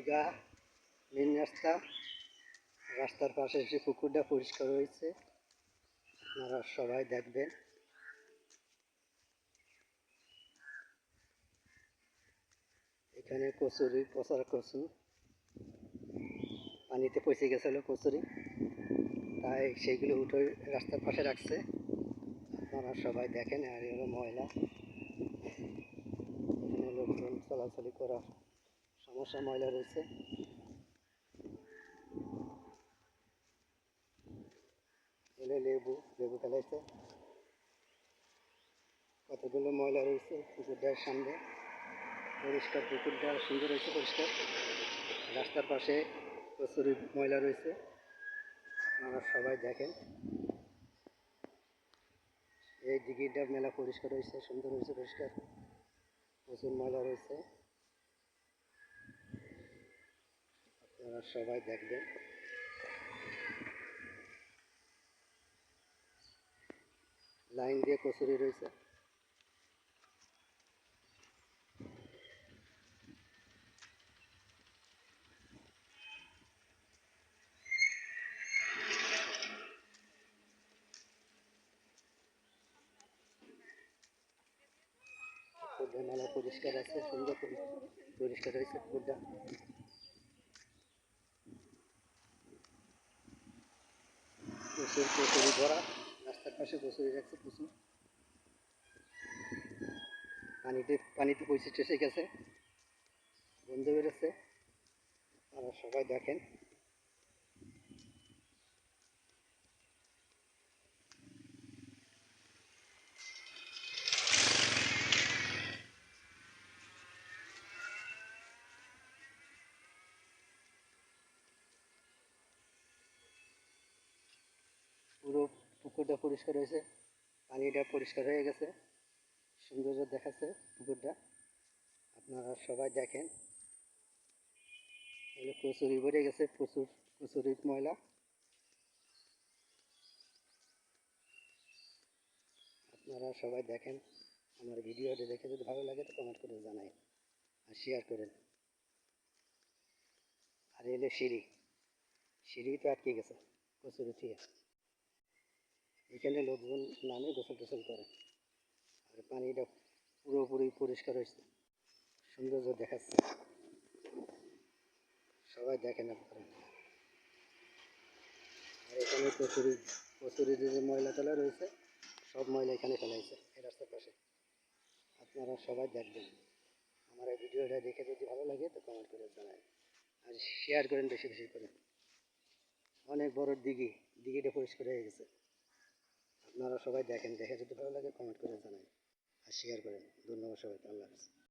ঈদগাহ main রাস্তা। রাস্তার পাশে যে পুকুরটা পরিষ্কার হয়েছে, আপনারা সবাই দেখবেন। এখানে কচুরি পচার কচু। পানিতে পচে গেছিল কচুরি। তাই সেগুলো উঠে রাস্তার পাশে রাখছে। আপনারা সবাই দেখেন, আর হলো ময়লা। এখানে লোকজন চলাচলি করার সমস্যা ময়লা রয়েছে। এলে লেবু লেবু ফেলাইছে। কতগুলো ময়লা রয়েছে পুকুরটার সামনে। পরিষ্কার পুকুরটা সুন্দর হয়েছে, পরিষ্কার। রাস্তার পাশে প্রচুর ময়লা রয়েছে। আপনারা সবাই দেখেন। এই দিঘিটা মেলা পরিষ্কার হয়েছে, সুন্দর হয়েছে, পরিষ্কার। প্রচুর ময়লা রয়েছে। আপনারা সবাই দেখবেন। লাইন দিয়ে কচুরি রয়েছে। পরিষ্কার আছে সুন্দর পরি- পরিষ্কার হয়েছে পুকুরটা প্রচুর কচুরি ভরা রাস্তার পাশে কচুরি রাখছে প্রচুর পানিতে পানিতে বৈশিষ্ট্য এসে গেছে বন্ধ বেরোচ্ছে। আপনারা সবাই দেখেন। পুকুরটা পরিষ্কার হয়েছে। পানিটা পরিষ্কার হয়ে গেছে। সৌন্দর্য দেখাচ্ছে পুকুরটা। আপনারা সবাই দেখেন। এগুলো কচুরি ভরে গেছে, প্রচুর কচুরি ময়লা। আপনারা সবাই দেখেন। আমার ভিডিওটা দেখে যদি ভালো লাগে তো কমেন্ট করে জানাই আর শেয়ার করেন। আর এলে সিঁড়ি সিঁড়ি তো আটকে গেছে, কচুরি থেকে। এখানে লোকজন নামে গোসল টোসল করে। আর পানিটা পুরোপুরি পরিষ্কার হয়েছে। সৌন্দর্য দেখাচ্ছে। সবাই দেখেন আপনারা। আর এখানে কচুরি কচুরি যে ময়লা টলা রয়েছে, সব ময়লা এখানে ফেলাইছে এই রাস্তার পাশে। আপনারা সবাই দেখবেন। আমার এই ভিডিওটা দেখে যদি ভালো লাগে তো কমেন্ট করে জানান আর শেয়ার করেন বেশি বেশি করে। অনেক বড় দিঘি, দিঘিটা পরিষ্কার হয়ে গেছে। আপনারা সবাই দেখেন, দেখে যদি ভালো লাগে কমেন্ট করে জানান। আর শেয়ার করেন। ধন্যবাদ সবাইকে, আল্লাহ হাফেজ।